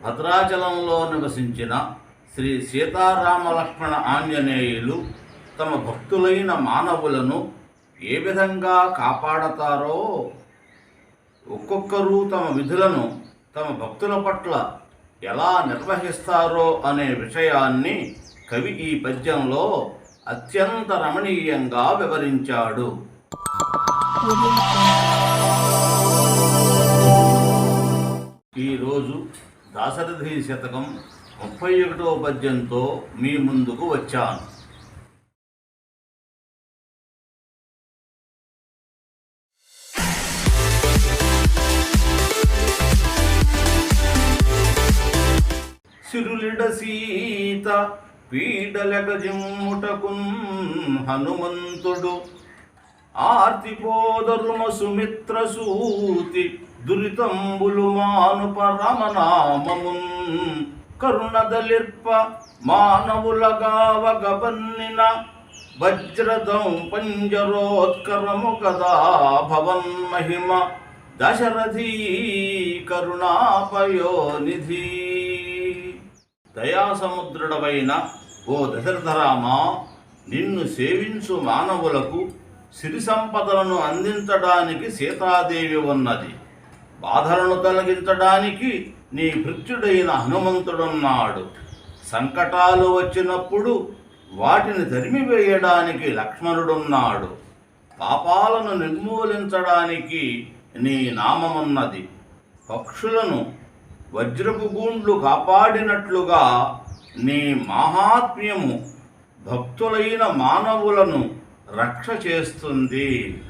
భద్రాచలంలో నివసించిన శ్రీ సీతారామ లక్ష్మణ ఆంజనేయులు తమ భక్తులైన మానవులను ఏ విధంగా కాపాడతారో ఒక్కొక్కరు తమ విధులను తమ భక్తుల పట్ల ఎలా నిర్వహిస్తారో అనే విషయాన్ని కవి ఈ పద్యంలో అత్యంత రమణీయంగా వివరించాడు. ఈరోజు దాశరథి శతకం ముప్పై ఒకటో పద్యంతో మీ ముందుకు వచ్చాను. సిరులిడ సీత పీడలక హనుమంతుడు. ఆర్తిపోదరుమ సుమిత్ర సూతి దురితంబులు మాను పరమనామమున్ కరుణదలిర్ప మానవులగావగబన్నిన వజ్రదం పంజరోత్కరము కదా భవన్ మహిమ దశరథీ కరుణాపయోనిధి. దయాసముద్రుడవైన ఓ దశరథరామా నిన్ను సేవించు మానవులకు సిరి సంపదలను అందించడానికి సీతాదేవి ఉన్నది. బాధలను తొలగించడానికి నీ భృత్యుడైన హనుమంతుడున్నాడు. సంకటాలు వచ్చినప్పుడు వాటిని తరిమివేయడానికి లక్ష్మణుడున్నాడు. పాపాలను నిర్మూలించడానికి నీ నామమున్నది. పక్షులను వజ్రపు గూండ్లు కాపాడినట్లుగా నీ మాహాత్మ్యము భక్తులైన మానవులను రక్ష చేస్తుంది.